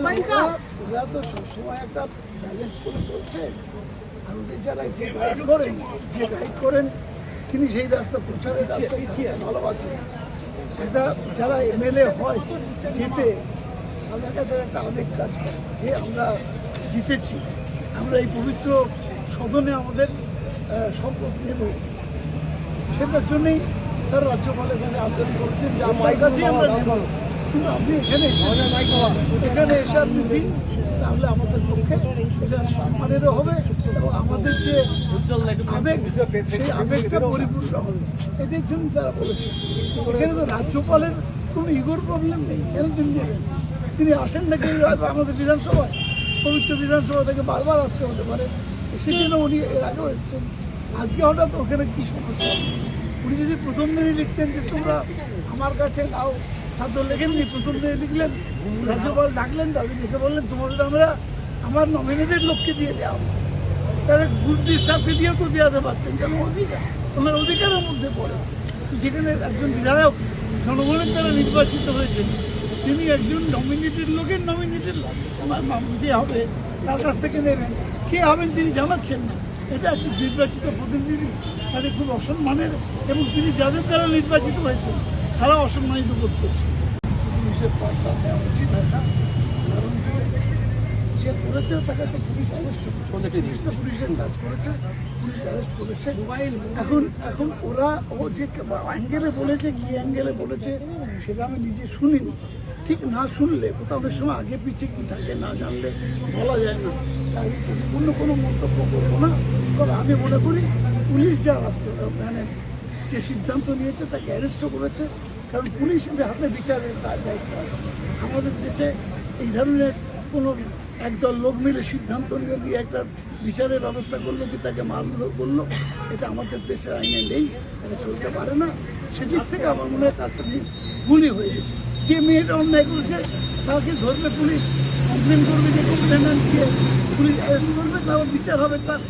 ওরা ওরা তো সবসময় একটা ব্যালেন্স করে চলছে। আর ওদের যারা যে গাইড করেন যে গাইড করেন তিনি সেই রাস্তা প্রচারের রাস্তা ভালোবাসেন। একটা যারা এমএলএ হয় যেতে তাদের কাছে একটা আবেগ কাজ করে। যে আমরা জিতেছি আমরা এই পবিত্র সদনে আমাদের সম্পদ নেব। সেটার জন্যই তার রাজ্যপাল এখানে আবেদন করছেন যে আমার কাছেই আমরা কিন্তু আপনি এখানে এখানে তাহলে আমাদের হবে আমাদের যে হবে। এদের জন্য বলেছে রাজ্যপালের কোনো ইগোর প্রবলেম নেই, কেন তিনি তিনি আসেন নাকি আমাদের বিধানসভায়? পবিত্র বিধানসভা থেকে বারবার আসতে হতে পারে। সেজন্য উনি এর আগেও এসেছেন। আজকে হঠাৎ ওখানে কি সমস্যা? উনি যদি প্রথম দিনই লিখতেন যে তোমরা আমার কাছে নাও ছাত্র লেখেননি প্রথম দিনে লিখলেন রাজ্যপাল ডাকলেন, তাদের লিখে বললেন, তোমাদের আমরা, আমার নমিনেটেড লোককে দিয়ে দেওয়া তাহলে গুড স্টাফকে দিয়ে তো দেওয়াতে পারতেন, যেন অধিকার, ওনার অধিকারের মধ্যে পড়ে। যেখানে একজন বিধায়ক, জনগণের দ্বারা নির্বাচিত হয়েছেন। তিনি একজন নমিনেটেড লোকের নমিনেটেড লোক। ওনার নাম যে হবে, তার কাছ থেকে নেবেন। কে হবেন তিনি জানাচ্ছেন না। এটা একটি নির্বাচিত প্রতিনিধি, তাদের খুব অসম্মানের, এবং তিনি যাদের দ্বারা নির্বাচিত হয়েছেন তারা অসম্মানিত বোধ করছে। পুলিশের পাল্টা দেওয়া উচিত হয় না। কারণ যে করেছে তাকে তো পুলিশ অ্যারেস্ট পুলিশ তো পুলিশের কাজ করেছে। পুলিশ অ্যারেস্ট করেছে। এখন এখন ওরা ও যে অ্যাঙ্গেলে বলেছে কি অ্যাঙ্গেলে বলেছে সেটা আমি নিজে শুনিনি। ঠিক না শুনলে কোথাও অনেক সময় আগে পিছিয়ে কি থাকে না জানলে বলা যায় না। তাই অন্য কোনো মন্তব্য করব না। তবে আমি মনে করি পুলিশ যা রাস্তা মানে যে সিদ্ধান্ত নিয়েছে তাকে অ্যারেস্টও করেছে, কারণ পুলিশের হাতে বিচারের তার দায়িত্ব আছে। আমাদের দেশে এই ধরনের কোনো একদল লোক মিলে সিদ্ধান্ত নিয়ে দিয়ে একটা বিচারের ব্যবস্থা করল কি তাকে মারধর করল, এটা আমাদের দেশের আইনে নেই, এটা চলতে পারে না। সেদিক থেকে আমার মনে হয় কাজটা ভুলই হয়েছে যে মেয়েটা অন্যায় করেছে, তাকে ধরবে পুলিশ কমপ্লেন করবে যে কমপ্লেন দিয়ে পুলিশ অ্যারেস্ট করবে, তারপর বিচার হবে, তার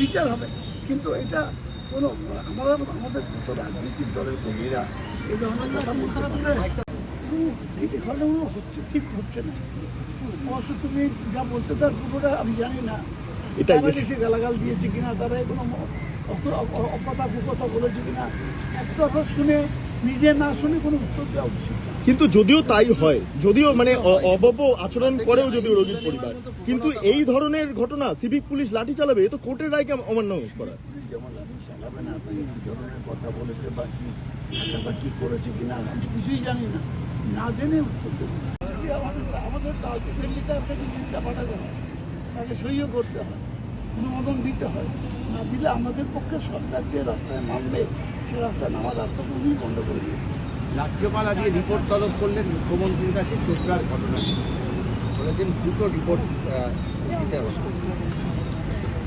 বিচার হবে। কিন্তু এটা কোনো আমরা আমাদের দুটো রাজনৈতিক দলের কর্মীরা এই ধরনের কথা বলতে পারে ঠিক হচ্ছে ঠিক হচ্ছে না। অবশ্য তুমি যা বলতে তার পুরোটা আমি জানি না। তারা গালাগাল দিয়েছে কিনা তারা অক- অকথা কুকথা বলেছে কিনা শুনে নিজে না শুনে কোনো উত্তর দেওয়া উচিত কিন্তু যদিও তাই হয় যদিও মানে অ- অভব্য আচরণ করেও যদিও রোগীর পরিবার। কিন্তু এই ধরনের ঘটনা সিভিক পুলিশ লাঠি চালাবে এ তো কোর্টের রায়কে অমান্য করা। যেমন লাঠি চালাবে না, তাই কি ধরনের কথা বলেছে বা কি কথা কি করেছে কিনা আমি কিছুই জানি না। না জেনে উত্তর দেবো আমাদের আমাদের আলটিমেটলি তার থেকে জিনিসটা পাঠাতে হয়, তাকে সইও করতে হয়, অনুমোদন দিতে হয়। না দিলে আমাদের পক্ষে সরকার যে রাস্তায় নামবে, সে রাস্তায় নামার রাস্তা তুমি বন্ধ করে দিবে। রাজ্যপাল আজকে রিপোর্ট তলব করলেন মুখ্যমন্ত্রীর কাছে চোপড়ার ঘটনা বলেছেন দুটো রিপোর্ট দিতে হবে।